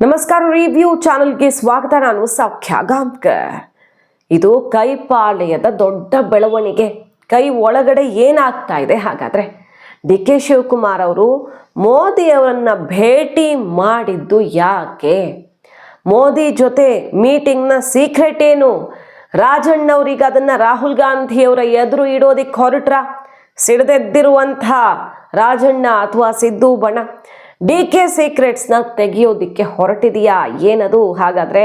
ನಮಸ್ಕಾರ ರಿವ್ಯೂ ಚಾನಲ್ಗೆ ಸ್ವಾಗತ. ನಾನು ಸೌಖ್ಯ ಗಾಂಬ್ಕರ್ ಇದು ಕೈಪಾಳ್ಯದ ದೊಡ್ಡ ಬೆಳವಣಿಗೆ. ಕೈ ಒಳಗಡೆ ಏನಾಗ್ತಾ ಇದೆ? ಹಾಗಾದ್ರೆ ಡಿ ಕೆ ಶಿವಕುಮಾರ್ ಅವರು ಮೋದಿಯವರನ್ನು ಭೇಟಿ ಮಾಡಿದ್ದು ಯಾಕೆ? ಮೋದಿ ಜೊತೆ ಮೀಟಿಂಗ್ನ ಸೀಕ್ರೆಟ್ ಏನು? ರಾಜಣ್ಣವ್ರಿಗೆ ಅದನ್ನ ರಾಹುಲ್ ಗಾಂಧಿಯವರ ಎದುರು ಇಡೋದಿಕ್ಕೆ ಹೊರಟ್ರ? ಸಿಡಿದೆದ್ದಿರುವಂಥ ರಾಜಣ್ಣ ಅಥವಾ ಸಿದ್ದು ಬಣ? ಡಿ ಕೆ ಸೀಕ್ರೆಟ್ಸ್ನ ತೆಗೆಯೋದಿಕ್ಕೆ ಹೊರಟಿದೆಯಾ? ಏನದು? ಹಾಗಾದರೆ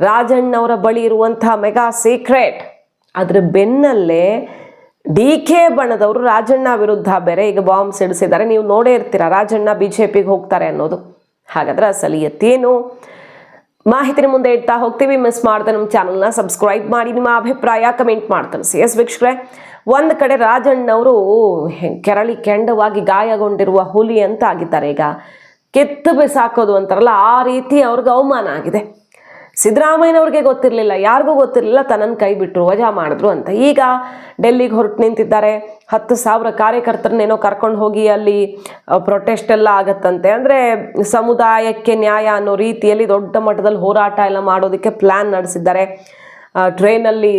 ರಾಜಣ್ಣವರ ಬಳಿ ಇರುವಂಥ ಮೆಗಾ ಸೀಕ್ರೆಟ್. ಅದ್ರ ಬೆನ್ನಲ್ಲೇ ಡಿ ಕೆ ಬಣದವರು ರಾಜಣ್ಣ ವಿರುದ್ಧ ಬೇರೆ ಈಗ ಬಾಂಬ್ ಸಿಡಿಸಿದ್ದಾರೆ. ನೀವು ನೋಡೇ ಇರ್ತೀರ, ರಾಜಣ್ಣ ಬಿ ಜೆ ಪಿಗೆ ಹೋಗ್ತಾರೆ ಅನ್ನೋದು. ಹಾಗಾದ್ರೆ ಅಸಲಿ ಎತ್ತೇನು ಮಾಹಿತಿನ ಮುಂದೆ ಇಡ್ತಾ ಹೋಗ್ತೀವಿ. ಮಿಸ್ ಮಾಡ್ದೆ ನಮ್ಮ ಚಾನಲ್ನ ಸಬ್ಸ್ಕ್ರೈಬ್ ಮಾಡಿ. ನಿಮ್ಮ ಅಭಿಪ್ರಾಯ ಕಮೆಂಟ್ ಮಾಡ್ತಾನೆ. ಸಿ ಎಸ್ ವೀಕ್ಷಕರೇ, ಒಂದು ಕಡೆ ರಾಜಣ್ಣವರು ಕೆರಳಿ ಕೆಂಡವಾಗಿ ಗಾಯಗೊಂಡಿರುವ ಹುಲಿ ಅಂತ ಆಗಿದ್ದಾರೆ. ಈಗ ಕೆತ್ತು ಬಿಸಾಕೋದು ಅಂತಾರಲ್ಲ, ಆ ರೀತಿ ಅವ್ರಿಗೆ ಅವಮಾನ ಆಗಿದೆ. ಸಿದ್ದರಾಮಯ್ಯನವ್ರಿಗೆ ಗೊತ್ತಿರಲಿಲ್ಲ, ಯಾರಿಗೂ ಗೊತ್ತಿರಲಿಲ್ಲ ತನ್ನನ್ನು ಕೈ ಬಿಟ್ಟರು ವಜಾ ಮಾಡಿದ್ರು ಅಂತ. ಈಗ ಡೆಲ್ಲಿಗೆ ಹೊರಟು ನಿಂತಿದ್ದಾರೆ. ಹತ್ತು ಸಾವಿರ ಕಾರ್ಯಕರ್ತರನ್ನೇನೋ ಕರ್ಕೊಂಡು ಹೋಗಿ ಅಲ್ಲಿ ಪ್ರೊಟೆಸ್ಟ್ ಎಲ್ಲ ಆಗತ್ತಂತೆ. ಅಂದರೆ ಸಮುದಾಯಕ್ಕೆ ನ್ಯಾಯ ಅನ್ನೋ ರೀತಿಯಲ್ಲಿ ದೊಡ್ಡ ಮಟ್ಟದಲ್ಲಿ ಹೋರಾಟ ಎಲ್ಲ ಮಾಡೋದಕ್ಕೆ ಪ್ಲ್ಯಾನ್ ನಡೆಸಿದ್ದಾರೆ. ಟ್ರೈನಲ್ಲಿ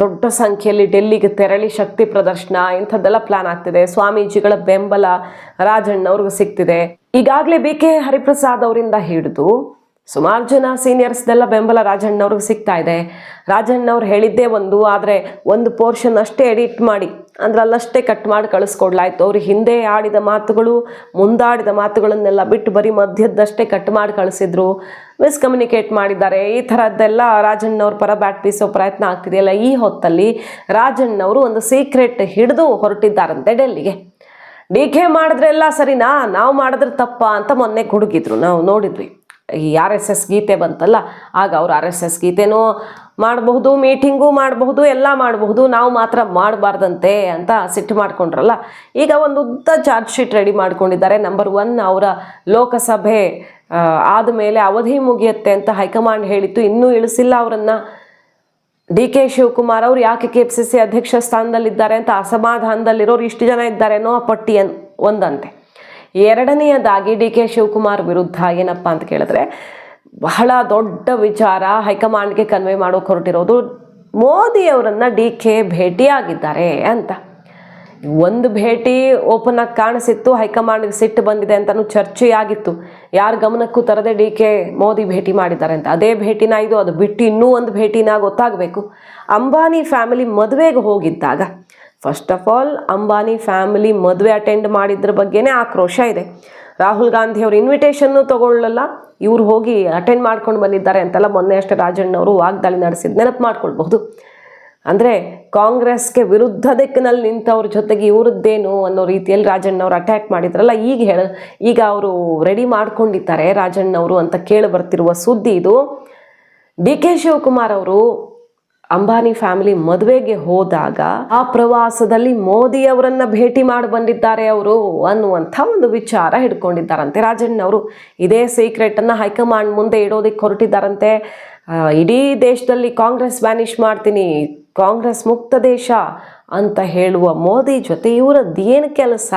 ದೊಡ್ಡ ಸಂಖ್ಯೆಯಲ್ಲಿ ಡೆಲ್ಲಿಗೆ ತೆರಳಿ ಶಕ್ತಿ ಪ್ರದರ್ಶನ, ಇಂಥದ್ದೆಲ್ಲ ಪ್ಲ್ಯಾನ್ ಆಗ್ತಿದೆ. ಸ್ವಾಮೀಜಿಗಳ ಬೆಂಬಲ ರಾಜಣ್ಣವ್ರಿಗೆ ಸಿಗ್ತಿದೆ. ಈಗಾಗಲೇ ಬಿ ಕೆ ಹರಿಪ್ರಸಾದ್ ಅವರಿಂದ ಹಿಡಿದು ಸುಮಾರು ಜನ ಸೀನಿಯರ್ಸ್ದೆಲ್ಲ ಬೆಂಬಲ ರಾಜಣ್ಣವ್ರಿಗೆ ಸಿಗ್ತಾ ಇದೆ. ರಾಜಣ್ಣವ್ರು ಹೇಳಿದ್ದೇ ಒಂದು, ಆದರೆ ಒಂದು ಪೋರ್ಷನ್ ಅಷ್ಟೇ ಎಡಿಟ್ ಮಾಡಿ ಅಂದ್ರೆ ಅಲ್ಲಷ್ಟೇ ಕಟ್ ಮಾಡಿ ಕಳಿಸ್ಕೊಡ್ಲಾಯ್ತು. ಅವ್ರು ಹಿಂದೆ ಆಡಿದ ಮಾತುಗಳು, ಮುಂದಾಡಿದ ಮಾತುಗಳನ್ನೆಲ್ಲ ಬಿಟ್ಟು ಬರೀ ಮಧ್ಯದಷ್ಟೇ ಕಟ್ ಮಾಡಿ ಕಳಿಸಿದ್ರು. ಮಿಸ್ಕಮ್ಯುನಿಕೇಟ್ ಮಾಡಿದ್ದಾರೆ. ಈ ಥರದ್ದೆಲ್ಲ ರಾಜಣ್ಣವ್ರ ಪರ ಬ್ಯಾಟ್ ಬೀಸೋ ಪ್ರಯತ್ನ ಆಗ್ತಿದೆಯಲ್ಲ ಈ ಹೊತ್ತಲ್ಲಿ ರಾಜಣ್ಣವರು ಒಂದು ಸೀಕ್ರೆಟ್ ಹಿಡಿದು ಹೊರಟಿದ್ದಾರಂತೆ ಡೆಲ್ಲಿಗೆ. ಡಿ ಕೆ ಮಾಡಿದ್ರೆಲ್ಲ ಸರಿನಾ? ನಾವು ಮಾಡಿದ್ರೆ ತಪ್ಪ ಅಂತ ಮೊನ್ನೆ ಗುಡುಗಿದ್ರು. ನಾವು ನೋಡಿದ್ವಿ. ಈ ಆರ್ ಎಸ್ ಎಸ್ ಗೀತೆ ಬಂತಲ್ಲ, ಆಗ ಅವ್ರು ಆರ್ ಎಸ್ ಎಸ್ ಗೀತೆನೂ ಮಾಡಬಹುದು, ಮೀಟಿಂಗು ಮಾಡಬಹುದು, ಎಲ್ಲ ಮಾಡಬಹುದು, ನಾವು ಮಾತ್ರ ಮಾಡಬಾರ್ದಂತೆ ಅಂತ ಸಿಟ್ಟು ಮಾಡಿಕೊಂಡ್ರಲ್ಲ. ಈಗ ಒಂದು ಉದ್ದ ಚಾರ್ಜ್ ಶೀಟ್ ರೆಡಿ ಮಾಡ್ಕೊಂಡಿದ್ದಾರೆ. ನಂಬರ್ ಒನ್ ಅವರ ಲೋಕಸಭೆ ಆದಮೇಲೆ ಅವಧಿ ಮುಗಿಯುತ್ತೆ ಅಂತ ಹೈಕಮಾಂಡ್ ಹೇಳಿತ್ತು. ಇನ್ನೂ ಇಳಿಸಿಲ್ಲ ಅವರನ್ನು. ಡಿ ಕೆ ಶಿವಕುಮಾರ್ ಅವರು ಯಾಕೆ ಕೆ ಪಿ ಸಿ ಸಿ ಅಧ್ಯಕ್ಷ ಸ್ಥಾನದಲ್ಲಿದ್ದಾರೆ ಅಂತ ಅಸಮಾಧಾನದಲ್ಲಿರೋರು ಇಷ್ಟು ಜನ ಇದ್ದಾರೆ ಅನ್ನೋ ಆ ಪಟ್ಟಿ ಒಂದಂತೆ. ಎರಡನೆಯದಾಗಿ ಡಿ ಕೆ ಶಿವಕುಮಾರ್ ವಿರುದ್ಧ ಏನಪ್ಪ ಅಂತ ಕೇಳಿದ್ರೆ ಬಹಳ ದೊಡ್ಡ ವಿಚಾರ ಹೈಕಮಾಂಡ್ಗೆ ಕನ್ವೆ ಮಾಡೋಕೆ ಹೊರಟಿರೋದು ಮೋದಿಯವರನ್ನು ಡಿ ಕೆ ಭೇಟಿಯಾಗಿದ್ದಾರೆ ಅಂತ. ಒಂದು ಭೇಟಿ ಓಪನ್ ಆಗಿ ಕಾಣಿಸಿತ್ತು, ಹೈಕಮಾಂಡ್ಗೆ ಸಿಟ್ಟು ಬಂದಿದೆ ಅಂತಲೂ ಚರ್ಚೆಯಾಗಿತ್ತು. ಯಾರ ಗಮನಕ್ಕೂ ತರದೆ ಡಿ ಕೆ ಮೋದಿ ಭೇಟಿ ಮಾಡಿದ್ದಾರೆ ಅಂತ. ಅದೇ ಭೇಟಿನ ಇದು, ಅದು ಬಿಟ್ಟು ಇನ್ನೂ ಒಂದು ಭೇಟಿನ ಗೊತ್ತಾಗಬೇಕು. ಅಂಬಾನಿ ಫ್ಯಾಮಿಲಿ ಮದುವೆಗೆ ಹೋಗಿದ್ದಾಗ first of all Ambani family ಮದುವೆ ಅಟೆಂಡ್ ಮಾಡಿದ್ರ ಬಗ್ಗೆನೇ ಆಕ್ರೋಶ ಇದೆ. ರಾಹುಲ್ ಗಾಂಧಿ ಅವರು ಇನ್ವಿಟೇಷನ್ನು ತಗೊಳ್ಳಲ್ಲ. ಇವ್ರು ಹೋಗಿ ಅಟೆಂಡ್ ಮಾಡ್ಕೊಂಡು ಬಂದಿದ್ದಾರೆ ಅಂತೆಲ್ಲ ಮೊನ್ನೆ ಅಷ್ಟೇ ರಾಜಣ್ಣವರು ವಾಗ್ದಾಳಿ ನಡೆಸಿದ್ ನೆನಪು ಮಾಡ್ಕೊಳ್ಬಹುದು. ಅಂದರೆ ಕಾಂಗ್ರೆಸ್ಗೆ ವಿರುದ್ಧ ದಿಕ್ಕಿನಲ್ಲಿ ನಿಂತವ್ರ ಜೊತೆಗೆ ಇವ್ರದ್ದೇನು ಅನ್ನೋ ರೀತಿಯಲ್ಲಿ ರಾಜಣ್ಣವ್ರು ಅಟ್ಯಾಕ್ ಮಾಡಿದ್ರಲ್ಲ, ಈಗ ಹೇಳ, ಈಗ ಅವರು ರೆಡಿ ಮಾಡ್ಕೊಂಡಿದ್ದಾರೆ ರಾಜಣ್ಣವರು ಅಂತ ಕೇಳಿ ಬರ್ತಿರುವ ಸುದ್ದಿ ಇದು. ಡಿ ಕೆ ಶಿವಕುಮಾರ್ ಅವರು ಅಂಬಾನಿ ಫ್ಯಾಮಿಲಿ ಮದುವೆಗೆ ಹೋದಾಗ ಆ ಪ್ರವಾಸದಲ್ಲಿ ಮೋದಿ ಅವರನ್ನ ಭೇಟಿ ಮಾಡಿ ಬಂದಿದ್ದಾರೆ ಅವರು ಅನ್ನುವಂಥ ಒಂದು ವಿಚಾರ ಹಿಡ್ಕೊಂಡಿದ್ದಾರಂತೆ. ರಾಜಣ್ಣವರು ಇದೇ ಸೀಕ್ರೆಟನ್ನು ಹೈಕಮಾಂಡ್ ಮುಂದೆ ಇಡೋದಕ್ಕೆ ಹೊರಟಿದ್ದಾರಂತೆ. ಇಡೀ ದೇಶದಲ್ಲಿ ಕಾಂಗ್ರೆಸ್ ವ್ಯಾನಿಷ್ ಮಾಡ್ತೀನಿ. ಕಾಂಗ್ರೆಸ್ ಮುಕ್ತ ದೇಶ ಅಂತ ಹೇಳುವ ಮೋದಿ ಜೊತೆ ಏನು ಕೆಲಸ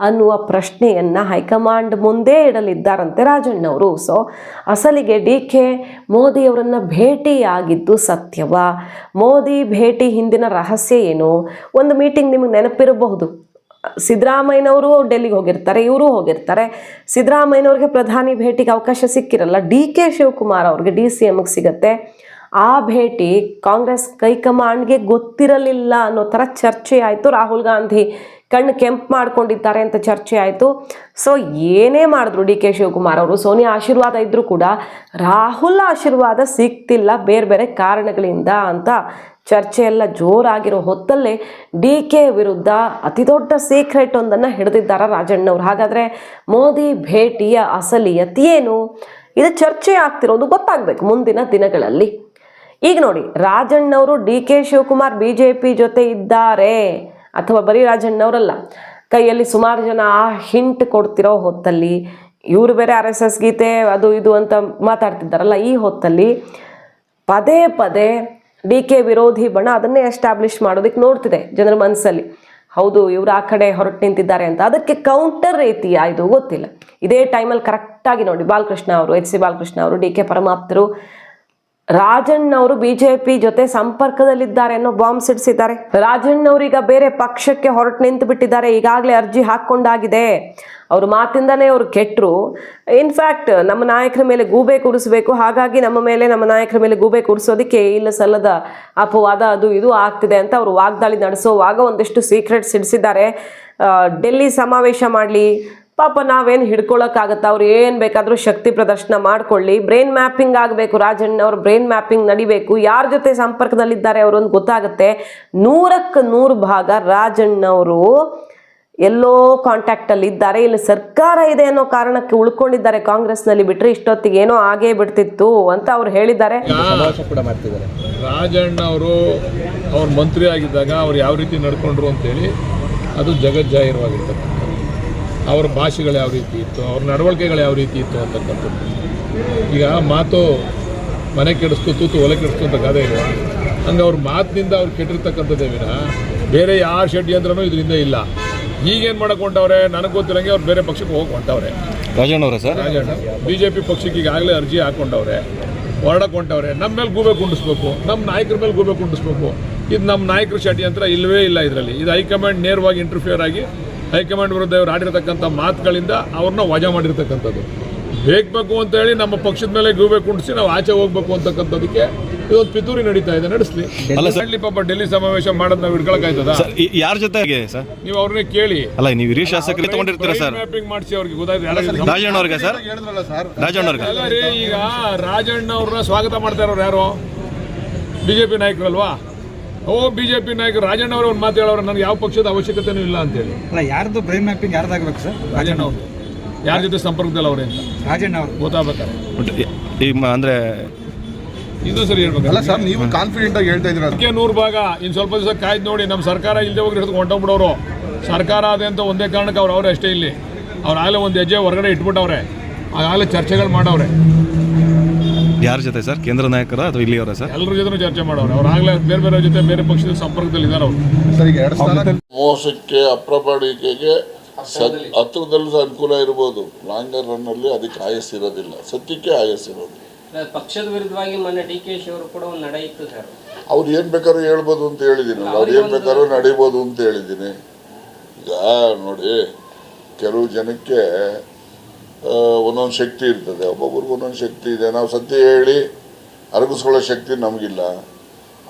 ಅನ್ನುವ ಪ್ರಶ್ನೆಯನ್ನು ಹೈಕಮಾಂಡ್ ಮುಂದೆ ಇಡಲಿದ್ದಾರಂತೆ ರಾಜಣ್ಣವರು. ಸೊ ಅಸಲಿಗೆ ಡಿ ಕೆ ಮೋದಿಯವರನ್ನು ಭೇಟಿಯಾಗಿದ್ದು ಸತ್ಯವಾ? ಮೋದಿ ಭೇಟಿ ಹಿಂದಿನ ರಹಸ್ಯ ಏನು? ಒಂದು ಮೀಟಿಂಗ್ ನಿಮಗೆ ನೆನಪಿರಬಹುದು. ಸಿದ್ದರಾಮಯ್ಯನವರು ಡೆಲ್ಲಿಗೆ ಹೋಗಿರ್ತಾರೆ, ಇವರು ಹೋಗಿರ್ತಾರೆ. ಸಿದ್ದರಾಮಯ್ಯನವ್ರಿಗೆ ಪ್ರಧಾನಿ ಭೇಟಿಗೆ ಅವಕಾಶ ಸಿಕ್ಕಿರಲ್ಲ. ಡಿ ಕೆ ಶಿವಕುಮಾರ್ ಅವ್ರಿಗೆ ಡಿ ಸಿ ಎಮ್ಗೆ ಸಿಗತ್ತೆ. ಆ ಭೇಟಿ ಕಾಂಗ್ರೆಸ್ ಕೈಕಮಾಂಡ್ಗೆ ಗೊತ್ತಿರಲಿಲ್ಲ ಅನ್ನೋ ಥರ ಚರ್ಚೆ ಆಯಿತು. ರಾಹುಲ್ ಗಾಂಧಿ ಕಣ್ಣು ಕೆಂಪು ಮಾಡ್ಕೊಂಡಿದ್ದಾರೆ ಅಂತ ಚರ್ಚೆ ಆಯಿತು. ಸೊ, ಏನೇ ಮಾಡಿದ್ರು ಡಿ ಕೆ ಶಿವಕುಮಾರ್ ಅವರು, ಸೋನಿಯಾ ಆಶೀರ್ವಾದ ಇದ್ದರೂ ಕೂಡ ರಾಹುಲ್ ಆಶೀರ್ವಾದ ಸಿಗ್ತಿಲ್ಲ ಬೇರೆ ಬೇರೆ ಕಾರಣಗಳಿಂದ ಅಂತ ಚರ್ಚೆ ಎಲ್ಲ ಜೋರಾಗಿರೋ ಹೊತ್ತಲ್ಲೇ ಡಿ ಕೆ ವಿರುದ್ಧ ಅತಿ ದೊಡ್ಡ ಸೀಕ್ರೆಟ್ ಒಂದನ್ನು ಹಿಡಿದಿದ್ದಾರೆ ರಾಜಣ್ಣವ್ರು. ಹಾಗಾದರೆ ಮೋದಿ ಭೇಟಿಯ ಅಸಲಿಯತೇನು ಇದು ಚರ್ಚೆ ಆಗ್ತಿರೋದು ಗೊತ್ತಾಗಬೇಕು ಮುಂದಿನ ದಿನಗಳಲ್ಲಿ. ಈಗ ನೋಡಿ, ರಾಜಣ್ಣವರು D K Shivakumar B J P ಜೊತೆ ಇದ್ದಾರೆ. ಅಥವಾ ಬರೀ ರಾಜಣ್ಣವರಲ್ಲ. ಕೈಯಲ್ಲಿ ಸುಮಾರು ಜನ ಆ ಹಿಂಟ್ ಕೊಡ್ತಿರೋ ಹೊತ್ತಲ್ಲಿ, ಇವರು ಬೇರೆ ಆರ್ ಎಸ್ ಎಸ್ ಗೀತೆ ಅದು ಇದು ಅಂತ ಮಾತಾಡ್ತಿದ್ದಾರಲ್ಲ, ಈ ಹೊತ್ತಲ್ಲಿ ಪದೇ ಪದೇ ಡಿ ಕೆ ವಿರೋಧಿ ಬಣ ಅದನ್ನೇ ಎಸ್ಟಾಬ್ಲಿಷ್ ಮಾಡೋದಕ್ಕೆ ನೋಡ್ತಿದೆ ಜನರ ಮನಸ್ಸಲ್ಲಿ. ಹೌದು, ಇವರು ಆ ಕಡೆ ಹೊರಟು ನಿಂತಿದ್ದಾರೆ ಅಂತ. ಅದಕ್ಕೆ ಕೌಂಟರ್ ರೀತಿ ಇದು ಗೊತ್ತಿಲ್ಲ. ಇದೇ ಟೈಮಲ್ಲಿ ಕರೆಕ್ಟಾಗಿ ನೋಡಿ, ಬಾಲಕೃಷ್ಣ ಅವರು, ಎಚ್ ಸಿ ಬಾಲಕೃಷ್ಣ ಅವರು, ಡಿ ಕೆ ಪರಮಾಪ್ತರು ರಾಜಣ್ಣ ಅವರು ಬಿಜೆಪಿ ಜೊತೆ ಸಂಪರ್ಕದಲ್ಲಿದ್ದಾರೆ ಅನ್ನೋ ಬಾಂಬ್ ಸಿಡಿಸಿದ್ದಾರೆ. ರಾಜಣ್ಣ ಈಗ ಬೇರೆ ಪಕ್ಷಕ್ಕೆ ಹೊರಟು ನಿಂತು ಬಿಟ್ಟಿದ್ದಾರೆ. ಈಗಾಗಲೇ ಅರ್ಜಿ ಹಾಕೊಂಡಾಗಿದೆ ಅವ್ರ ಮಾತಿಂದನೇ ಅವರು ಕೆಟ್ಟರು ಇನ್ಫ್ಯಾಕ್ಟ್ ನಮ್ಮ ನಾಯಕರ ಮೇಲೆ ಗೂಬೆ ಕೂರಿಸಬೇಕು. ಹಾಗಾಗಿ ನಮ್ಮ ಮೇಲೆ ನಮ್ಮ ನಾಯಕರ ಮೇಲೆ ಗೂಬೆ ಕೂರಿಸೋದಕ್ಕೆ ಇಲ್ಲ ಸಲ್ಲದ ಅಪವಾದ ಅದು ಇದು ಆಗ್ತಿದೆ ಅಂತ ಅವರು ವಾಗ್ದಾಳಿ ನಡೆಸೋವಾಗ ಒಂದಿಷ್ಟು ಸೀಕ್ರೆಟ್ಸ್ ಸಿಡಿಸಿದ್ದಾರೆ. ಡೆಲ್ಲಿ ಸಮಾವೇಶ ಮಾಡಲಿ ಪಾಪ ನಾವೇನು ಹಿಡ್ಕೊಳಕ್ಕಾಗತ್ತ? ಅವ್ರು ಏನು ಬೇಕಾದರೂ ಶಕ್ತಿ ಪ್ರದರ್ಶನ ಮಾಡ್ಕೊಳ್ಳಿ. ಬ್ರೈನ್ ಮ್ಯಾಪಿಂಗ್ ಆಗಬೇಕು ರಾಜಣ್ಣ ಅವ್ರ ಬ್ರೈನ್ ಮ್ಯಾಪಿಂಗ್ ನಡಿಬೇಕು. ಯಾರ ಜೊತೆ ಸಂಪರ್ಕದಲ್ಲಿದ್ದಾರೆ ಅವರು ಅಂತ ಗೊತ್ತಾಗುತ್ತೆ. ನೂರಕ್ಕೆ ನೂರು ಭಾಗ ರಾಜಣ್ಣವರು ಎಲ್ಲೋ ಕಾಂಟ್ಯಾಕ್ಟಲ್ಲಿ ಇದ್ದಾರೆ. ಇಲ್ಲಿ ಸರ್ಕಾರ ಇದೆ ಅನ್ನೋ ಕಾರಣಕ್ಕೆ ಉಳ್ಕೊಂಡಿದ್ದಾರೆ ಕಾಂಗ್ರೆಸ್ನಲ್ಲಿ ಬಿಟ್ಟರೆ ಇಷ್ಟೊತ್ತಿಗೆ ಏನೋ ಆಗೇ ಬಿಡ್ತಿತ್ತು ಅಂತ ಅವ್ರು ಹೇಳಿದ್ದಾರೆ. ಸಮಾವೇಶ ಕೂಡ ಮಾಡ್ತಿದ್ದಾರೆ. ರಾಜಣ್ಣ ಅವರು ಅವ್ರ ಮಂತ್ರಿ ಆಗಿದ್ದಾಗ ಅವ್ರು ಯಾವ ರೀತಿ ನಡ್ಕೊಂಡ್ರು ಅಂತೇಳಿ ಅದು ಜಗಜ್ಜಾಹಿರವಾಗಿರ್ತಕ್ಕಂಥದ್ದು. ಅವ್ರ ಭಾಷೆಗಳು ಯಾವ ರೀತಿ ಇತ್ತು ಅವ್ರ ನಡವಳಿಕೆಗಳು ಯಾವ ರೀತಿ ಇತ್ತು ಅಂತಕ್ಕಂಥದ್ದು. ಈಗ ಮಾತು ಮನೆ ಕೆಡಿಸ್ತು ತೂತು ಒಲೆ ಕೆಡಿಸ್ತು ಅಂತ ಗಾದೆ ಇಲ್ಲ ಹಂಗೆ ಅವ್ರ ಮಾತಿನಿಂದ ಅವ್ರು ಕೆಟ್ಟಿರ್ತಕ್ಕಂಥದ್ದೇ ವಿನ ಬೇರೆ ಯಾರ ಷಡ್ಯಂತ್ರನೂ ಇದರಿಂದ ಇಲ್ಲ. ಈಗೇನು ಮಾಡಕ್ ಹೊಂಟವ್ರೆ ನನಗೆ ಗೊತ್ತಿರಂಗೆ ಅವ್ರು ಬೇರೆ ಪಕ್ಷಕ್ಕೆ ಹೋಗಿ ಹೊಂಟವ್ರೆ. Rajanna sir? Rajanna B J P ಪಕ್ಷಕ್ಕೆ ಈಗಾಗಲೇ ಅರ್ಜಿ ಹಾಕೊಂಡವ್ರೆ ಹೊರಡಕ್ಕೆ ಹೊಂಟವ್ರೆ ನಮ್ಮ ಮೇಲೆ ಗೂಬೆ ಕುಂಡಿಸ್ಬೇಕು ನಮ್ಮ ನಾಯಕರ ಮೇಲೆ ಗೂಬೆ ಕುಂಡಿಸ್ಬೇಕು. ಇದು ನಮ್ಮ ನಾಯಕರ ಷಡ್ಯಂತ್ರ ಇಲ್ಲವೇ ಇಲ್ಲ ಇದರಲ್ಲಿ. ಇದು ಹೈಕಮಾಂಡ್ ನೇರವಾಗಿ ಇಂಟರ್ಫಿಯರ್ ಆಗಿ ಹೈಕಮಾಂಡ್ ವಿರುದ್ಧ ಇವರು ಆಡಿರತಕ್ಕಂಥ ಮಾತುಗಳಿಂದ ಅವ್ರನ್ನ ವಜಾ ಮಾಡಿರ್ತಕ್ಕಂಥದ್ದು. ಬೇಕು ಅಂತ ಹೇಳಿ ನಮ್ಮ ಪಕ್ಷದ ಮೇಲೆ ಗೂಬೆ ಕುಂಡಿಸಿ ನಾವು ಆಚೆ ಹೋಗ್ಬೇಕು ಅಂತಕ್ಕಂಥದಕ್ಕೆ ಇದೊಂದು ಪಿತೂರಿ ನಡೀತಾ ಇದೆ. ನಡೆಸಲಿ. ಅಲ್ಲ ಪಾಪ ಡೆಲ್ಲಿ ಸಮಾವೇಶ ಮಾಡೋದು ನಾವು ಇಡ್ಕೊಳಕಾಯ್ತದ ಸರ್ ಯಾರ ಜೊತೆಗೆ ಸರ್? ನೀವು ಅವ್ರನ್ನೇ ಕೇಳಿ. ಅಲ್ಲ ನೀವು ಹಿರಿಯ ಶಾಸಕರು ತಗೊಂಡಿರ್ತೀರಾ ಸರ್? ಮ್ಯಾಪಿಂಗ್ ಮಾಡಿಸಿ ಅವ್ರಿಗೆ ಗೊತ್ತಾಯ್ತು. ರಾಜಣ್ಣ ಅವ್ರಿಗೆ ಸರ್. ರಾಜಣ್ಣ ಅವ್ರಿಗೆ. ಅಲ್ಲ ರೀ ಈಗ ರಾಜಣ್ಣ ಅವ್ರನ್ನ ಸ್ವಾಗತ ಮಾಡ್ತಾ ಇರೋರು ಯಾರು? ಬಿಜೆಪಿ ನಾಯಕರಲ್ವಾ? ಓ ಬಿಜೆಪಿ ನಾಯಕ ರಾಜಣ್ಣ ಅವರು ಒಂದು ಮಾತು ಹೇಳೋರು ನನಗೆ ಯಾವ ಪಕ್ಷದ ಅವಶ್ಯಕತೆನೂ ಇಲ್ಲ ಅಂತೇಳಿ. ಅಲ್ಲ ಯಾರ್ದು ಬ್ರೈನ್ ಮ್ಯಾಪಿಂಗ್ ಯಾರ್ದಾಗಬೇಕು ಸರ್? ರಾಜಣ್ಣ ಅವರು. ಯಾರ ಜೊತೆ ಸಂಪರ್ಕದಲ್ಲಿ ಅವರೇ ಅಂತ? ರಾಜಣ್ಣ ಅವರು. ಗೊತ್ತಾಗ್ಬೇಕಾರೆ ಈ ಮ- ಅಂದ್ರೆ ಇದು ಸರಿ ಅಲ್ಲ ಸರ್ ನೀವು ಕಾನ್ಫಿಡೆಂಟ್ ಆಗಿ ಹೇಳ್ತಾ ಇದ್ದೀರಾ? ಅದಕ್ಕೆ ನೂರು ಭಾಗ. ಇನ್ನು ಸ್ವಲ್ಪ ದಿವಸ ಕಾಯ್ದು ನೋಡಿ ನಮ್ಮ ಸರ್ಕಾರ ಇಲ್ಲದೆ ಹೋಗಿ ಹಿಡಿದು ಹೊಂಟೋಗ್ಬಿಡೋರು. ಸರ್ಕಾರ ಅದೇ ಅಂತ ಒಂದೇ ಕಾರಣಕ್ಕೆ ಅವ್ರು ಅವರೇ ಅಷ್ಟೇ ಇಲ್ಲಿ. ಅವ್ರು ಆಗಲೇ ಒಂದು ಹೆಜ್ಜೆ ಹೊರಗಡೆ ಇಟ್ಬಿಟ್ಟವ್ರೆ. ಆಗಲೇ ಚರ್ಚೆಗಳು ಮಾಡವ್ರೆ. ಯಾರ ಜೊತೆ ಸರ್? ಕೇಂದ್ರ ನಾಯಕರ ಅಥವಾ ಇಲ್ಲಿಯವರ ಸರ್? ಎಲ್ಲರ ಜೊತೆ ಚರ್ಚೆ ಮಾಡೋರು. ಅವ್ರು ಆಗ್ಲೇ ಬೇರೆ ಬೇರೆ ಜೊತೆ ಬೇರೆ ಪಕ್ಷದ ಸಂಪರ್ಕದಲ್ಲಿ ಇದ್ದಾರೆ ಅವರು. ಸರ್ ಈಗ ಎರಡು ಸ್ಥಾನ ಮೋಸಕ್ಕೆ ಅಪ್ರಮಾಣಿಕೆಗೆ ಸ- ಹತ್ರದಲ್ಲಿ ಅನುಕೂಲ ಇರ್ಬೋದು. ಲಾಂಗರ್ ರನ್ನಲ್ಲಿ ಅದಕ್ಕೆ ಆಯಸ್ಸಿರೋದಿಲ್ಲ ಸತ್ಯಕ್ಕೆ ಆಯಸ್ಸಿರೋದು ಪಕ್ಷದ ವಿರುದ್ಧವಾಗಿ ಮೊನ್ನೆ ಡಿ ಕೆ ಶಿ ಅವರು ಕೂಡ ಒಂದು ನಡೆ ಇತ್ತು ಸರ್. ಅವ್ರು ಏನು ಬೇಕಾದ್ರೂ ಹೇಳ್ಬೋದು ಅಂತ ಹೇಳಿದೀನಿ ಅವ್ರು ಏನು ಬೇಕಾದ್ರೂ ನಡಿಬೋದು ಅಂತ ಹೇಳಿದ್ದೀನಿ. ಈಗ ನೋಡಿ ಕೆಲವು ಜನಕ್ಕೆ ಒಂದೊಂದು ಶಕ್ತಿ ಇರ್ತದೆ. ಒಬ್ಬೊಬ್ರಿಗೆ ಒಂದೊಂದು ಶಕ್ತಿ ಇದೆ. ನಾವು ಸತ್ಯ ಹೇಳಿ ಅರಗಿಸ್ಕೊಳ್ಳೋ ಶಕ್ತಿ ನಮಗಿಲ್ಲ.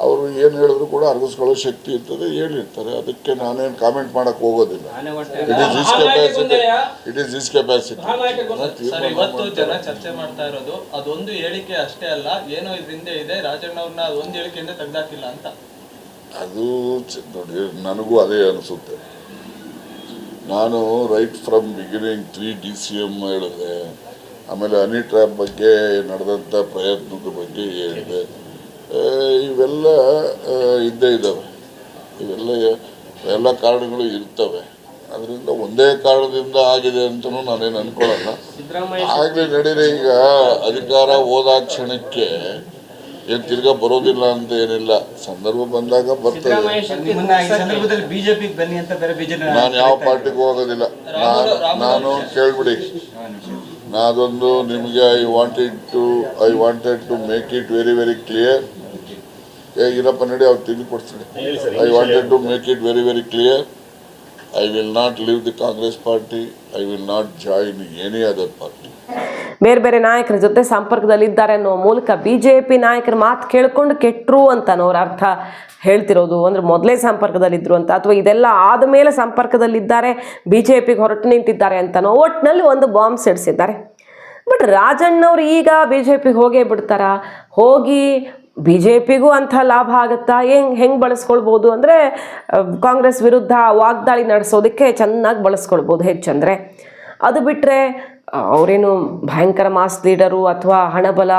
ಅವರು ಏನು ಹೇಳಿದ್ರು ಕೂಡ ಅರಗಿಸ್ಕೊಳ್ಳೋ ಶಕ್ತಿ ಇರ್ತದೆ ಹೇಳಿರ್ತಾರೆ ಅದಕ್ಕೆ ನಾನೇನು ಕಾಮೆಂಟ್ ಮಾಡಕ್ಕೆ ಹೋಗೋದಿಲ್ಲ. It is his capacity it is his capacity sir ಇವತ್ತು ಜನ ಚರ್ಚೆ ಮಾಡ್ತಾ ಇರೋದು ಅದೊಂದು ಹೇಳಿಕೆ ಅಷ್ಟೇ ಅಲ್ಲ ಏನೋ ಇದ್ರಿಂದ ಹಿಂದೆ ಇದೆ ರಾಜಣ್ಣ ಅವ್ರನ್ನ ಅದೊಂದು ಹೇಳಿಕೆಯಿಂದ ತೆಗೆದಾಕಿಲ್ಲ ಅಂತ. ಅದು ನೋಡಿ ನನಗೂ ಅದೇ ಅನಿಸುತ್ತೆ. ನಾನು right from beginning three D C M ಹೇಳಿದೆ. ಆಮೇಲೆ ಹನಿ ಟ್ರ್ಯಾಪ್ ಬಗ್ಗೆ ನಡೆದಂಥ ಪ್ರಯತ್ನದ ಬಗ್ಗೆ ಹೇಳಿದೆ. ಇವೆಲ್ಲ ಇದ್ದೇ ಇದ್ದಾವೆ ಇವೆಲ್ಲ ಎಲ್ಲ ಕಾರಣಗಳು ಇರ್ತವೆ. ಅದರಿಂದ ಒಂದೇ ಕಾರಣದಿಂದ ಆಗಿದೆ ಅಂತಲೂ ನಾನೇನು ಅನ್ಕೊಳ್ಳಲ್ಲ ಆಗಲೇ ಆಗ್ಲಿ ನಡೀರಿ ಈಗ ಅಧಿಕಾರ ಹೋದ ಕ್ಷಣಕ್ಕೆ ಏನ್ ತಿರ್ಗಾ ಬರೋದಿಲ್ಲ ಅಂತ ಏನಿಲ್ಲ. ಸಂದರ್ಭ ಬಂದಾಗ ಬರ್ತದೆ. ನಾನು ಯಾವ ಪಾರ್ಟಿಗೂ ಹೋಗೋದಿಲ್ಲ. ನಾನು ನಾನು ಕೇಳ್ಬಿಡಿ. ನಾದೊಂದು ನಿಮಗೆ I wanted to I wanted to make it very very clear ಹೇಗಿರಪ್ಪ ಇರಪ್ಪ ನಡಿ ಅವ್ರು ತಿಂದು ಕೊಡ್ತೀನಿ I wanted to make it very very clear I will not leave the Congress party I will not join any other party ಬೇರೆ ಬೇರೆ ನಾಯಕರ ಜೊತೆ ಸಂಪರ್ಕದಲ್ಲಿದ್ದಾರೆ ಅನ್ನೋ ಮೂಲಕ ಬಿ ಜೆ ಪಿ ನಾಯಕರ ಮಾತು ಕೇಳ್ಕೊಂಡು ಕೆಟ್ಟರು ಅಂತ ಅವ್ರ ಅರ್ಥ ಹೇಳ್ತಿರೋದು. ಅಂದ್ರೆ ಮೊದಲೇ ಸಂಪರ್ಕದಲ್ಲಿದ್ರು ಅಂತ ಅಥವಾ ಇದೆಲ್ಲ ಆದಮೇಲೆ ಸಂಪರ್ಕದಲ್ಲಿದ್ದಾರೆ ಬಿ ಜೆ ಪಿಗೆ ಹೊರಟು ನಿಂತಿದ್ದಾರೆ ಅಂತನೋ ಒಟ್ಟಿನಲ್ಲಿ ಒಂದು ಬಾಂಬ್ ಸಿಡಿಸಿದ್ದಾರೆ. ಬಟ್ ರಾಜಣ್ಣವ್ರು ಈಗ ಬಿ ಜೆ ಪಿಗೆ ಹೋಗೇ ಬಿಡ್ತಾರ. ಹೋಗಿ ಬಿ ಜೆ ಪಿಗೂ ಅಂಥ ಲಾಭ ಆಗುತ್ತಾ? ಹೆಂಗೆ ಹೆಂಗೆ ಬಳಸ್ಕೊಳ್ಬೋದು? ಅಂದರೆ ಕಾಂಗ್ರೆಸ್ ವಿರುದ್ಧ ವಾಗ್ದಾಳಿ ನಡೆಸೋದಕ್ಕೆ ಚೆನ್ನಾಗಿ ಬಳಸ್ಕೊಳ್ಬೋದು ಹೆಚ್ಚಂದರೆ. ಅದು ಬಿಟ್ಟರೆ ಅವರೇನು ಭಯಂಕರ ಮಾಸ್ ಲೀಡರು ಅಥವಾ ಹಣಬಲ,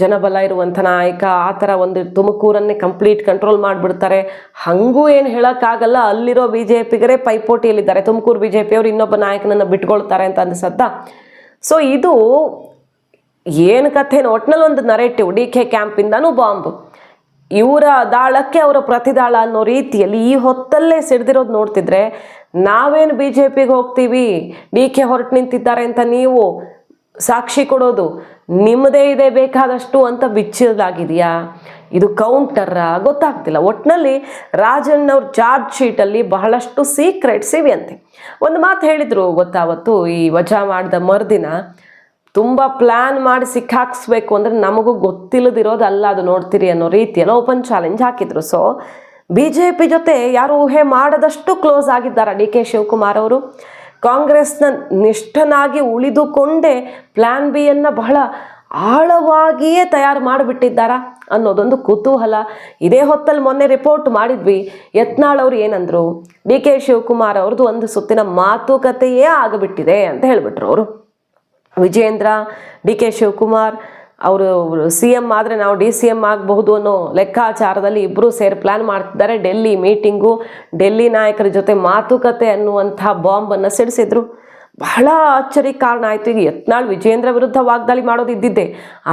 ಜನಬಲ ಇರುವಂಥ ನಾಯಕ, ಆ ಥರ ಒಂದು ತುಮಕೂರನ್ನೇ ಕಂಪ್ಲೀಟ್ ಕಂಟ್ರೋಲ್ ಮಾಡಿಬಿಡ್ತಾರೆ. ಹಾಗೂ ಏನು ಹೇಳೋಕ್ಕಾಗಲ್ಲ, ಅಲ್ಲಿರೋ ಬಿ ಜೆ ಪಿಗರೇ ಪೈಪೋಟಿಯಲ್ಲಿದ್ದಾರೆ. ತುಮಕೂರು ಬಿ ಜೆ ಪಿಯವರು ಇನ್ನೊಬ್ಬ ನಾಯಕನನ್ನು ಬಿಟ್ಕೊಳ್ತಾರೆ ಅಂತ ಅನಿಸತ್ತ ಸೊ ಇದು ಏನು ಕಥೆನೋ ಒಟ್ನಲ್ಲಿ ಒಂದು ನರೇಟಿವ್ ಡಿ ಕೆ ಕ್ಯಾಂಪಿಂದನೂ ಬಾಂಬ್ ಇವರ ದಾಳಕ್ಕೆ ಅವರ ಪ್ರತಿದಾಳ ಅನ್ನೋ ರೀತಿಯಲ್ಲಿ ಈ ಹೊತ್ತಲ್ಲೇ ಸಿಡ್ದಿರೋದು ನೋಡ್ತಿದ್ರೆ ನಾವೇನು ಬಿ ಜೆ ಪಿಗೆ ಹೋಗ್ತೀವಿ? ಡಿ ಕೆ ಹೊರಟು ನಿಂತಿದ್ದಾರೆ ಅಂತ ನೀವು ಸಾಕ್ಷಿ ಕೊಡೋದು ನಿಮ್ಮದೇ ಇದೆ ಬೇಕಾದಷ್ಟು ಅಂತ ಬಿಚ್ಚಲಾಗಿದೆಯಾ ಇದು ಕೌಂಟರ ಗೊತ್ತಾಗ್ತಿಲ್ಲ. ಒಟ್ಟಿನಲ್ಲಿ ರಾಜಣ್ಣವ್ರ ಚಾರ್ಜ್ ಶೀಟಲ್ಲಿ ಬಹಳಷ್ಟು ಸೀಕ್ರೆಟ್ಸ್ ಇವೆ ಅಂತೆ ಒಂದು ಮಾತು ಹೇಳಿದರು ಗೊತ್ತಾವತ್ತು ಈ ವಜಾ ಮಾಡಿದ ಮರುದಿನ? ತುಂಬ ಪ್ಲ್ಯಾನ್ ಮಾಡಿ ಸಿಕ್ಕಾಕ್ಸ್ಬೇಕು ಅಂದರೆ ನಮಗೂ ಗೊತ್ತಿಲ್ಲದಿರೋದಲ್ಲ ಅದು ನೋಡ್ತೀರಿ ಅನ್ನೋ ರೀತಿಯಲ್ಲ ಓಪನ್ ಚಾಲೆಂಜ್ ಹಾಕಿದ್ರು. ಸೊ ಬಿ ಜೆ ಪಿ ಜೊತೆ ಯಾರು ಊಹೆ ಮಾಡದಷ್ಟು ಕ್ಲೋಸ್ ಆಗಿದ್ದಾರೆ ಡಿ ಕೆ ಶಿವಕುಮಾರ್ ಅವರು. ಕಾಂಗ್ರೆಸ್ನ ನಿಷ್ಠನಾಗಿ ಉಳಿದುಕೊಂಡೇ ಪ್ಲ್ಯಾನ್ ಬಿಯನ್ನು ಬಹಳ ಆಳವಾಗಿಯೇ ತಯಾರು ಮಾಡಿಬಿಟ್ಟಿದ್ದಾರಾ ಅನ್ನೋದೊಂದು ಕುತೂಹಲ. ಇದೇ ಹೊತ್ತಲ್ಲಿ ಮೊನ್ನೆ ರಿಪೋರ್ಟ್ ಮಾಡಿದ್ವಿ. ಯತ್ನಾಳ್ ಅವರು ಏನಂದ್ರು? ಡಿ ಕೆ ಶಿವಕುಮಾರ್ ಅವ್ರದ್ದು ಒಂದು ಸುತ್ತಿನ ಮಾತುಕತೆಯೇ ಆಗಿಬಿಟ್ಟಿದೆ ಅಂತ ಹೇಳಿಬಿಟ್ರು ಅವರು. ವಿಜೇಂದ್ರ, ಡಿ ಕೆ ಶಿವಕುಮಾರ್ ಅವರು ಸಿ ಎಂ ಆದರೆ ನಾವು ಡಿ ಸಿ ಎಂ ಆಗಬಹುದು ಅನ್ನೋ ಲೆಕ್ಕಾಚಾರದಲ್ಲಿ ಇಬ್ಬರು ಸೇರಿ ಪ್ಲ್ಯಾನ್ ಮಾಡ್ತಿದ್ದಾರೆ. ಡೆಲ್ಲಿ ಮೀಟಿಂಗು, ಡೆಲ್ಲಿ ನಾಯಕರ ಜೊತೆ ಮಾತುಕತೆ ಅನ್ನುವಂಥ ಬಾಂಬನ್ನು ಸಿಡಿಸಿದ್ರು. ಬಹಳ ಅಚ್ಚರಿ ಕಾರಣ ಆಯಿತು. ಈಗ ಯತ್ನಾಳ್ ವಿಜೇಂದ್ರ ವಿರುದ್ಧ ವಾಗ್ದಾಳಿ ಮಾಡೋದು ಇದ್ದಿದ್ದೆ.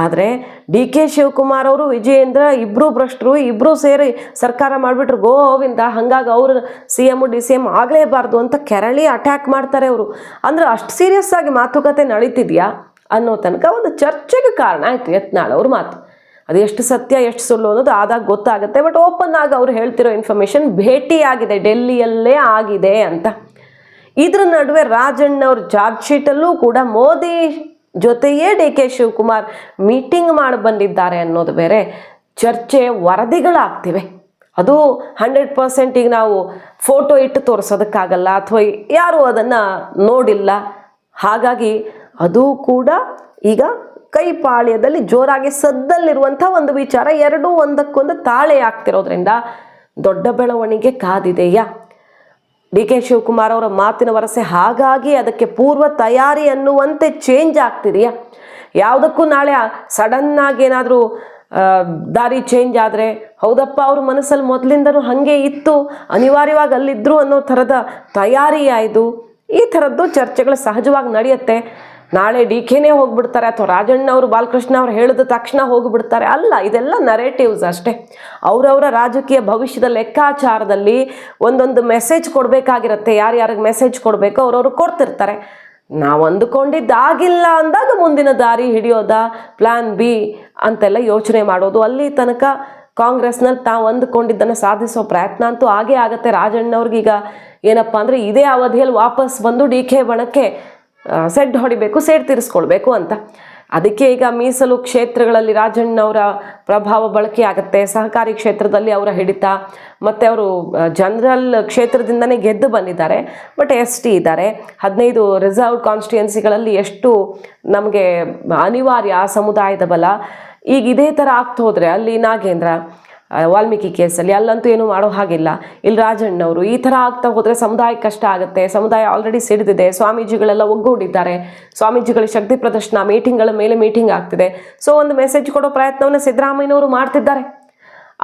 ಆದರೆ ಡಿ ಕೆ ಶಿವಕುಮಾರ್ ಅವರು, ವಿಜಯೇಂದ್ರ ಇಬ್ಬರು ಭ್ರಷ್ಟರು ಇಬ್ಬರು ಸೇರಿ ಸರ್ಕಾರ ಮಾಡಿಬಿಟ್ರು. ಗೋವಿಂದ, ಹಾಗಾಗಿ ಅವರು C M D C M ಆಗಲೇಬಾರ್ದು ಅಂತ ಕೆರಳಿ ಅಟ್ಯಾಕ್ ಮಾಡ್ತಾರೆ ಅವರು. ಅಂದರೆ ಅಷ್ಟು ಸೀರಿಯಸ್ ಆಗಿ ಮಾತುಕತೆ ನಡೀತಿದೆಯಾ? ಅನ್ನೋ ತನಕ ಒಂದು ಚರ್ಚೆಗೆ ಕಾರಣ ಆಯಿತು ಯತ್ನಾಳ್ ಅವ್ರ ಮಾತು. ಅದು ಎಷ್ಟು ಸತ್ಯ, ಎಷ್ಟು ಸುಳ್ಳು ಅನ್ನೋದು ಆದಾಗ ಗೊತ್ತಾಗುತ್ತೆ. ಬಟ್ ಓಪನ್ ಆಗಿ ಅವ್ರು ಹೇಳ್ತಿರೋ ಇನ್ಫಾರ್ಮೇಷನ್ ಭೇಟಿಯಾಗಿದೆ, ಡೆಲ್ಲಿಯಲ್ಲೇ ಆಗಿದೆ ಅಂತ. ಇದ್ರ ನಡುವೆ ರಾಜಣ್ಣವ್ರ ಚಾರ್ಜ್ ಶೀಟಲ್ಲೂ ಕೂಡ ಮೋದಿ ಜೊತೆಯೇ ಡಿ ಕೆ ಶಿವಕುಮಾರ್ ಮೀಟಿಂಗ್ ಮಾಡಿ ಬಂದಿದ್ದಾರೆ ಅನ್ನೋದು ಬೇರೆ. ಚರ್ಚೆ ವರದಿಗಳಾಗ್ತಿವೆ. ಅದು ಹಂಡ್ರೆಡ್ ಪರ್ಸೆಂಟ್ ಈಗ ನಾವು ಫೋಟೋ ಇಟ್ಟು ತೋರಿಸೋದಕ್ಕಾಗಲ್ಲ ಅಥವಾ ಯಾರೂ ಅದನ್ನು ನೋಡಿಲ್ಲ. ಹಾಗಾಗಿ ಅದು ಕೂಡ ಈಗ ಕೈಪಾಳ್ಯದಲ್ಲಿ ಜೋರಾಗಿ ಸದ್ದಲ್ಲಿರುವಂಥ ಒಂದು ವಿಚಾರ. ಎರಡೂ ಒಂದಕ್ಕೊಂದು ತಾಳೆ ಆಗ್ತಿರೋದ್ರಿಂದ ದೊಡ್ಡ ಬೆಳವಣಿಗೆ ಕಾದಿದೆಯಾ? ಡಿ ಕೆ ಶಿವಕುಮಾರ್ ಅವರ ಮಾತಿನ ವರಸೆ ಹಾಗಾಗಿ ಅದಕ್ಕೆ ಪೂರ್ವ ತಯಾರಿ ಅನ್ನುವಂತೆ ಚೇಂಜ್ ಆಗ್ತಿದೆಯಾ? ಯಾವುದಕ್ಕೂ ನಾಳೆ ಸಡನ್ನಾಗಿ ಏನಾದರೂ ದಾರಿ ಚೇಂಜ್ ಆದರೆ ಹೌದಪ್ಪ, ಅವ್ರ ಮನಸ್ಸಲ್ಲಿ ಮೊದಲಿಂದನೂ ಹಾಗೆ ಇತ್ತು, ಅನಿವಾರ್ಯವಾಗಿ ಅಲ್ಲಿದ್ದರು ಅನ್ನೋ ಥರದ ತಯಾರಿ ಆಯಿತು ಈ ಥರದ್ದು ಚರ್ಚೆಗಳು ಸಹಜವಾಗಿ ನಡೆಯುತ್ತೆ. ನಾಳೆ ಡಿ ಕೆನೇ ಹೋಗ್ಬಿಡ್ತಾರೆ ಅಥವಾ ರಾಜಣ್ಣ ಅವರು ಬಾಲಕೃಷ್ಣ ಅವ್ರು ಹೇಳಿದ ತಕ್ಷಣ ಹೋಗಿಬಿಡ್ತಾರೆ. ಅಲ್ಲ, ಇದೆಲ್ಲ ನರೇಟಿವ್ಸ್ ಅಷ್ಟೇ. ಅವರವರ ರಾಜಕೀಯ ಭವಿಷ್ಯದ ಲೆಕ್ಕಾಚಾರದಲ್ಲಿ ಒಂದೊಂದು ಮೆಸೇಜ್ ಕೊಡಬೇಕಾಗಿರುತ್ತೆ. ಯಾರ್ಯಾರಿಗೆ ಮೆಸೇಜ್ ಕೊಡಬೇಕು ಅವ್ರವ್ರು ಕೊಡ್ತಿರ್ತಾರೆ. ನಾವು ಅಂದುಕೊಂಡಿದ್ದಾಗಿಲ್ಲ ಅಂದಾಗ ಮುಂದಿನ ದಾರಿ ಹಿಡಿಯೋದ? ಪ್ಲ್ಯಾನ್ ಬಿ ಅಂತೆಲ್ಲ ಯೋಚನೆ ಮಾಡೋದು. ಅಲ್ಲಿ ತನಕ ಕಾಂಗ್ರೆಸ್ನಲ್ಲಿ ತಾವು ಅಂದುಕೊಂಡಿದ್ದನ್ನು ಸಾಧಿಸೋ ಪ್ರಯತ್ನ ಅಂತೂ ಆಗೇ ಆಗುತ್ತೆ. ರಾಜಣ್ಣವ್ರಿಗೀಗ ಏನಪ್ಪ ಅಂದರೆ ಇದೇ ಅವಧಿಯಲ್ಲಿ ವಾಪಸ್ ಬಂದು ಡಿ ಕೆ ಬಣಕ್ಕೆ ಸೆಡ್ ಹೊಡಿಬೇಕು, ಸೇಡ್ ತೀರಿಸ್ಕೊಳ್ಬೇಕು ಅಂತ. ಅದಕ್ಕೆ ಈಗ ಮೀಸಲು ಕ್ಷೇತ್ರಗಳಲ್ಲಿ ರಾಜಣ್ಣವರ ಪ್ರಭಾವ ಬಳಕೆ ಆಗುತ್ತೆ, ಸಹಕಾರಿ ಕ್ಷೇತ್ರದಲ್ಲಿ ಅವರ ಹಿಡಿತ, ಮತ್ತು ಅವರು ಜನರಲ್ ಕ್ಷೇತ್ರದಿಂದನೇ ಗೆದ್ದು ಬಂದಿದ್ದಾರೆ, ಬಟ್ ಎಸ್ ಟಿ ಇದ್ದಾರೆ. ಹದಿನೈದು ರಿಸರ್ವ್ ಕಾನ್ಸ್ಟಿಟ್ಯುಯೆನ್ಸಿಗಳಲ್ಲಿ ಎಷ್ಟು ನಮಗೆ ಅನಿವಾರ್ಯ ಆ ಸಮುದಾಯದ ಬಲ. ಈಗ ಇದೇ ಥರ ಆಗ್ತಾ ಹೋದರೆ ಅಲ್ಲಿ ನಾಗೇಂದ್ರ ವಾಲ್ಮೀಕಿ ಕೇಸಲ್ಲಿ ಅಲ್ಲಂತೂ ಏನು ಮಾಡೋ ಹಾಗಿಲ್ಲ. ಇಲ್ಲಿ ರಾಜಣ್ಣವರು ಈ ಥರ ಆಗ್ತಾ ಹೋದರೆ ಸಮುದಾಯಕ್ಕೆ ಕಷ್ಟ ಆಗುತ್ತೆ. ಸಮುದಾಯ ಆಲ್ರೆಡಿ ಸಿಡಿದಿದೆ. ಸ್ವಾಮೀಜಿಗಳೆಲ್ಲ ಒಗ್ಗೂಡಿದ್ದಾರೆ. ಸ್ವಾಮೀಜಿಗಳ ಶಕ್ತಿ ಪ್ರದರ್ಶನ ಮೀಟಿಂಗ್ಗಳ ಮೇಲೆ ಮೀಟಿಂಗ್ ಆಗ್ತಿದೆ. ಸೊ ಒಂದು ಮೆಸೇಜ್ ಕೊಡೋ ಪ್ರಯತ್ನವನ್ನು ಸಿದ್ದರಾಮಯ್ಯನವರು ಮಾಡ್ತಿದ್ದಾರೆ.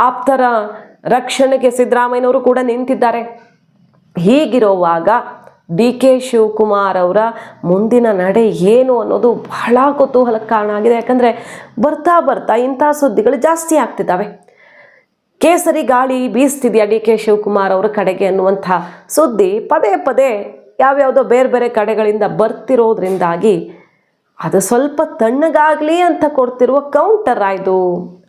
ಆಪ್ತರ ರಕ್ಷಣೆಗೆ ಸಿದ್ದರಾಮಯ್ಯನವರು ಕೂಡ ನಿಂತಿದ್ದಾರೆ. ಹೀಗಿರುವಾಗ ಡಿ ಕೆ ಶಿವಕುಮಾರ್ ಅವರ ಮುಂದಿನ ನಡೆ ಏನು ಅನ್ನೋದು ಬಹಳ ಕುತೂಹಲಕ್ಕೆ ಕಾರಣ ಆಗಿದೆ. ಯಾಕಂದರೆ ಬರ್ತಾ ಬರ್ತಾ ಇಂಥ ಸುದ್ದಿಗಳು ಜಾಸ್ತಿ ಆಗ್ತಿದ್ದಾವೆ. ಕೇಸರಿ ಗಾಳಿ ಬೀಸ್ತಿದೆಯಾ ಡಿ ಕೆ ಶಿವಕುಮಾರ್ ಅವರ ಕಡೆಗೆ ಅನ್ನುವಂಥ ಸುದ್ದಿ ಪದೇ ಪದೇ ಯಾವ್ಯಾವುದೋ ಬೇರೆ ಬೇರೆ ಕಡೆಗಳಿಂದ ಬರ್ತಿರೋದ್ರಿಂದಾಗಿ ಅದು ಸ್ವಲ್ಪ ತಣ್ಣಗಾಗಲಿ ಅಂತ ಕೊಡ್ತಿರುವ ಕೌಂಟರ್ ಆಯಿತು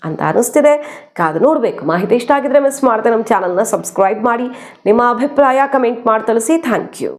ಅಂತ ಅನಿಸ್ತಿದೆ. ಕಾದು ನೋಡಬೇಕು. ಮಾಹಿತಿ ಇಷ್ಟ ಆಗಿದ್ರೆ ಮಿಸ್ ಮಾಡ್ತೇನೆ ನಮ್ಮ ಚಾನಲ್ನ ಸಬ್ಸ್ಕ್ರೈಬ್ ಮಾಡಿ. ನಿಮ್ಮ ಅಭಿಪ್ರಾಯ ಕಮೆಂಟ್ ಮಾಡಿ ತಿಳಿಸಿ. Thank you